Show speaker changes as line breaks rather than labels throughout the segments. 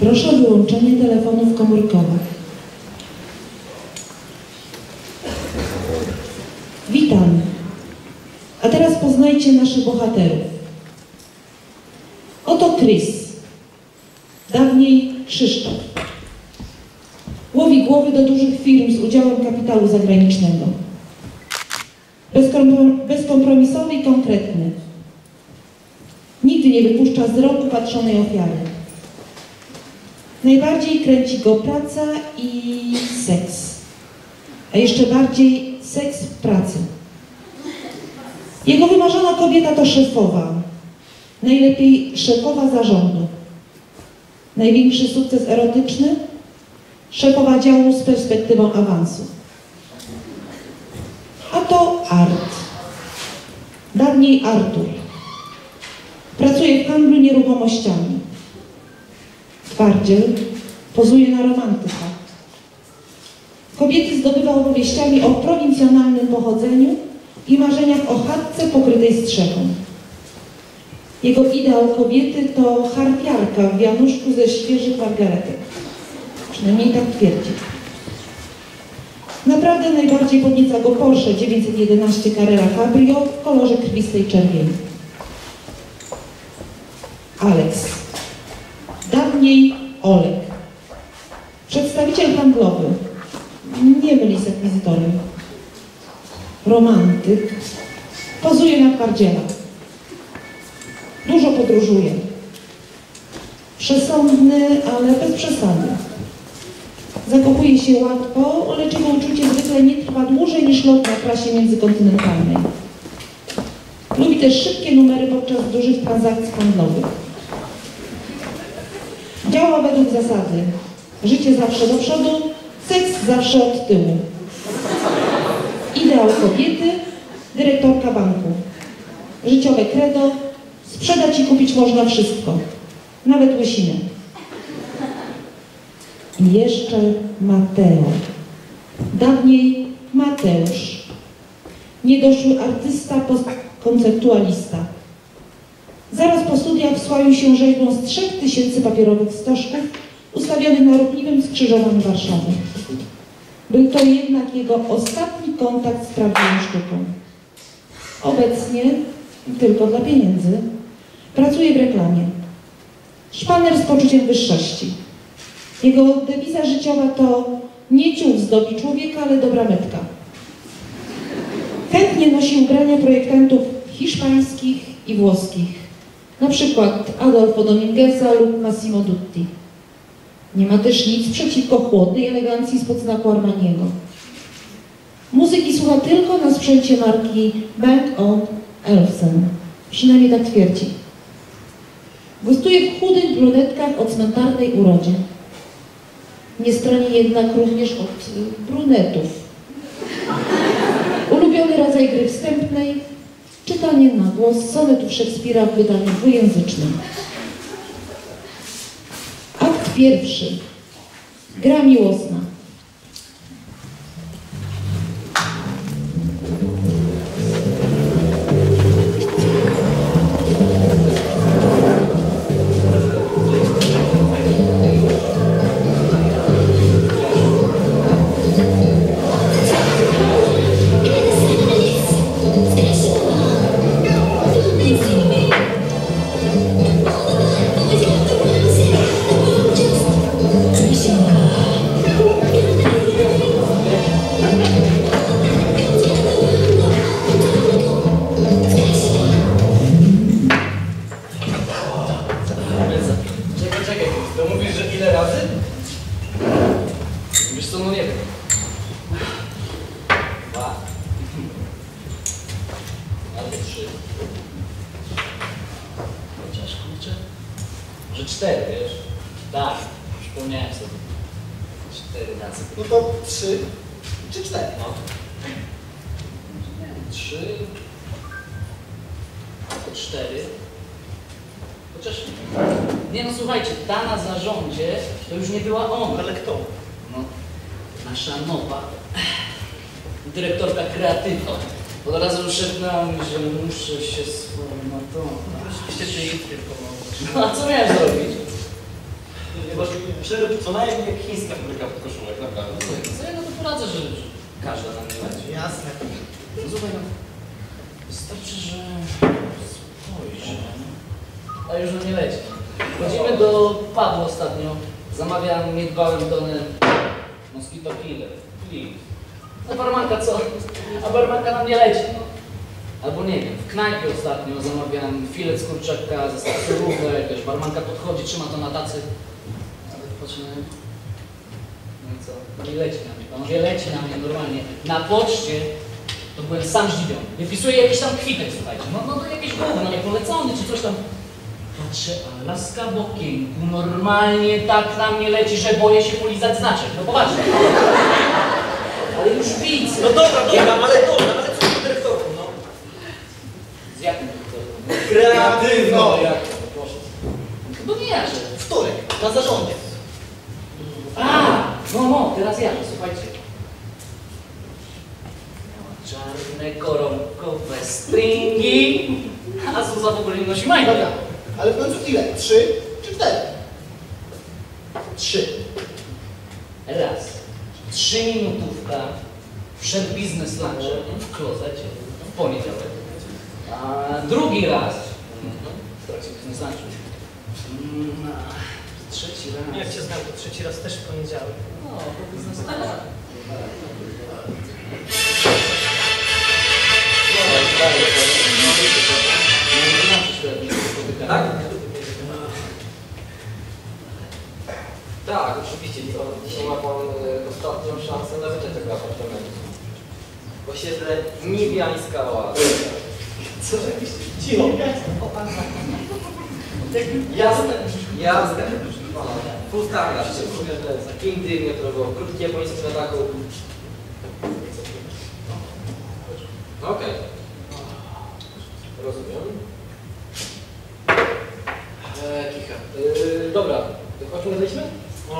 Proszę o wyłączenie telefonów komórkowych. Witam. A teraz poznajcie naszych bohaterów. Oto Chris, dawniej Krzysztof. Łowi głowy do dużych firm z udziałem kapitału zagranicznego. Bezkomprom- bezkompromisowy i konkretny. Nigdy nie wypuszcza z roku patrzonej ofiary. Najbardziej kręci go praca i seks. A jeszcze bardziej seks w pracy. Jego wymarzona kobieta to szefowa. Najlepiej szefowa zarządu. Największy sukces erotyczny? Szefowa działu z perspektywą awansu. A to Art. Dawniej Artur. Pracuje w handlu nieruchomościami. Twardziel pozuje na romantyka. Kobiety zdobywa opowieściami o prowincjonalnym pochodzeniu i marzeniach o chatce pokrytej strzechą. Jego ideał kobiety to harpiarka w wianuszku ze świeżych margaretek. Przynajmniej tak twierdzi. Naprawdę najbardziej podnieca go Porsche 911 Carrera Cabrio w kolorze krwistej czerwieni. Alex. Dawniej Olek. Przedstawiciel handlowy. Nie myli z akwizytorem. Romantyk. Pozuje na twardziela. Dużo podróżuje. Przesądny, ale bez przesady. Zakochuje się łatwo, lecz jego uczucie zwykle nie trwa dłużej niż lot na trasie międzykontynentalnej. Lubi też szybkie numery podczas dużych transakcji handlowych. Działa według zasady życie zawsze do przodu, seks zawsze od tyłu. Ideał kobiety, dyrektorka banku. Życiowe credo, sprzedać i kupić można wszystko, nawet łysinę. I jeszcze Mateo. Dawniej Mateusz. Niedoszły artysta, konceptualista. Zaraz po studiach wsławił się rzeźbą z trzech tysięcy papierowych stożków ustawionych na ruchliwym skrzyżowaniu Warszawy. Był to jednak jego ostatni kontakt z prawdziwą sztuką. Obecnie, tylko dla pieniędzy, pracuje w reklamie. Szpaner z poczuciem wyższości. Jego dewiza życiowa to nie ciuch zdobi człowieka, ale dobra metka. Chętnie nosi ubrania projektantów hiszpańskich i włoskich, na przykład Adolfo Domingueza lub Massimo Dutti. Nie ma też nic przeciwko chłodnej elegancji spod znaku Armaniego. Muzyki słucha tylko na sprzęcie marki Bang on Elfsen. Przynajmniej tak twierdzi. Gustuje w chudych brunetkach o cmentarnej urodzie. Nie stroni jednak również od brunetów. Ulubiony rodzaj gry wstępnej, czytanie na głos sonetów Szekspira w wydaniu dwujęzycznym. Akt pierwszy. Gra miłosna.
Dwa. Albo trzy. Chociaż kurczę. Może cztery, wiesz? Tak, przypomniałem sobie. Cztery razy.
No to trzy czy cztery?
No. Trzy. Albo cztery. Chociaż. Nie no słuchajcie, ta na zarządzie to już nie była ona.
Ale kto?
No, nasza nowa dyrektorka kreatywna. Od razu szepnęła mi, że muszę się sformatować.
Oczywiście ty jej tylko
No a co miałem zrobić?
Przerób co najmniej jak chińska fabryka podkoszulek, naprawdę.
Słuchaj, co ja na to poradzę, że każda na mnie leci?
Jasne.
No słuchaj, no, wystarczy, że spojrzę, a już na nie leci. Chodzimy do pubu ostatnio, zamawiam niedbałym tonem mosquito killer, please. A barmanka co? A barmanka na mnie leci. No. Albo nie wiem, w knajpie ostatnio zamawiam filet z kurczaka, zestaw surówek, jakaś barmanka podchodzi, trzyma to na tacy. Ale patrzę na niego. No i co? No leci na mnie. Panowie, leci na mnie normalnie. Na poczcie to byłem sam zdziwiony. Wypisuję jakiś tam kwitek, słuchajcie. No, no to jakieś gówno, niepolecony czy coś tam. Patrzę, a laska w okienku normalnie tak na mnie leci, że boję się polizać znaczek. No poważnie. Ale już widz.
No dobra, dobra, ale dobra, ale co z dyrektorką, no?
Z jakim! No, jak to? Proszę. No nie ja, że.
Wtorek, na zarządzie.
A, no, no, teraz ja, słuchajcie. Miała czarne, koronkowe stringi, a Zuza w ogóle nie nosi majtek.
Dobra, ale w końcu ile? Trzy czy cztery?
Trzy. Raz. Trzy minutówka przed biznes lunchem w klozecie w poniedziałek. A drugi raz w trakcie biznes lunchu. Mm, a Trzeci raz.
Jak cię znam, to trzeci raz też w poniedziałek.
No, po biznes lunchu.
Tak? Tak, oczywiście. To ma Pan e, ostatnią szansę na wycie tego apartamentu. Osiedle Niebiańska Oaza.
Co Cicho.
Jasne, jasne. Full standard, szczególnie kindy, metrowo, krótkie polisy na dachu. Okej. Rozumiem. Eee, kicha. Yy, dobra, o czym mówiliśmy?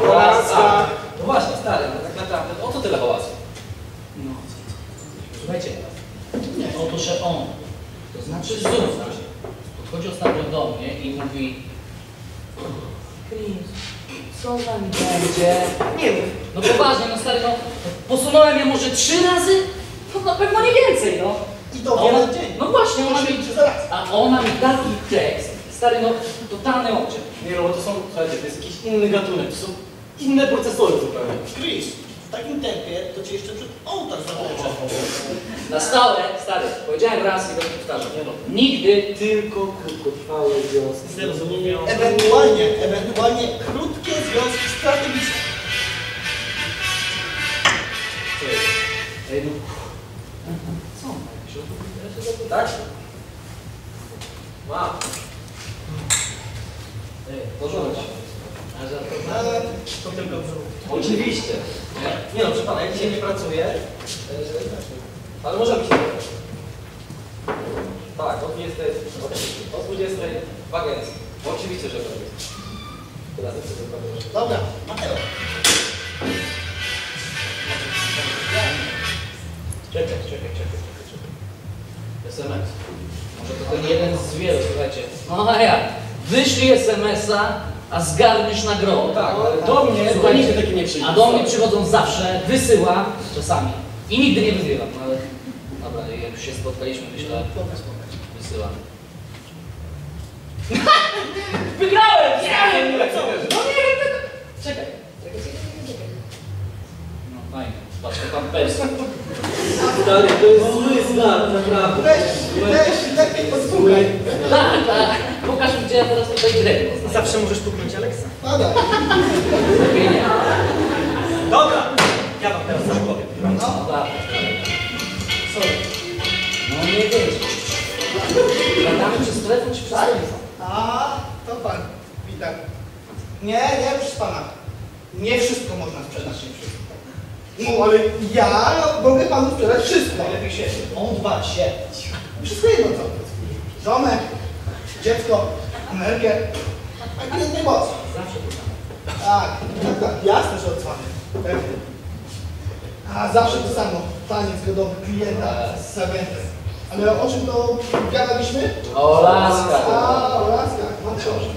Laska.
No właśnie, stary, no tak naprawdę, o co tyle hałasu?
No, słuchajcie, oto, że on, to znaczy Zuza, podchodzi ostatnio do mnie i mówi Chris, co za mi będzie?
Nie wiem.
No poważnie, no stary, no posunąłem je może trzy razy? No na pewno nie więcej, no.
I to
ona,
dzień.
no właśnie, ona mi, a ona mi taki tekst, stary, no totalny obciek.
Nie, no bo to są, słuchajcie, to jest jakiś inny gatunek, to są inne procesory zupełnie.
Chris, takim tempie to cię jeszcze przed ołtarz zawleczę.
Na stałe, stary, powiedziałem raz i będę powtarzał. Nigdy
Tylko krótkotrwałe związki.
Zrozumienie.
Ewentualnie, ewentualnie krótkie związki strategiczne.
Ej, no. Co? Ja się
Tak? Mam.
Ej,
Porządek.
Ale
To tylko.
Oczywiście. Nie no, proszę pana, ja dzisiaj nie pracuję, e, ale możemy się spotkać. Tak, o 20, o 20 w agencji. Oczywiście, że będę. Teraz zobaczyć.
dobra, Mateo.
Czekaj, czekaj, czekaj, czekaj, czekaj. SMS. Może to ten jeden z wielu, słuchajcie. No a jak? Wyślij SMS-a, a zgarniesz nagrodę.
Tak, ale do mnie
Słuchajcie,
to nigdy takie nie przyjdzie.
A do mnie przychodzą zawsze, wysyłam czasami. I nigdy nie wyzywam, no ale... Dobra, jak już się spotkaliśmy, myślę, wysyłam. Wygrałem! Nie! No nie wiem, tego... Czekaj. No fajnie. Patrz, to pan Persi.
Stary, to jest zły znak, naprawdę.
Weź, weź, lepiej posłuchaj.
Tak, tak. Pokaż ja teraz tutaj grę.
Zawsze możesz puknąć Aleksa.
Nie.
Dobra, ja wam teraz coś powiem.
No tak. Sorry. No nie wiem. Gadamy przez telefon czy przez
Tak?
telefon?
A, to pan, witam. Nie, nie, proszę pana. Nie wszystko można sprzedać, nie wszystko. No, ale ja mogę panu sprzedać wszystko. Najlepiej się. On dba się. Wszystko jedno co. Domek, dziecko, energię. A klient nie moc.
Zawsze to samo.
Tak, tak, tak. Jasne, że odzwany. Pewnie. A zawsze to samo. Taniec godowy klienta z serwentem. Ale o czym to gadaliśmy?
O laska.
A, o laskach. No proszę.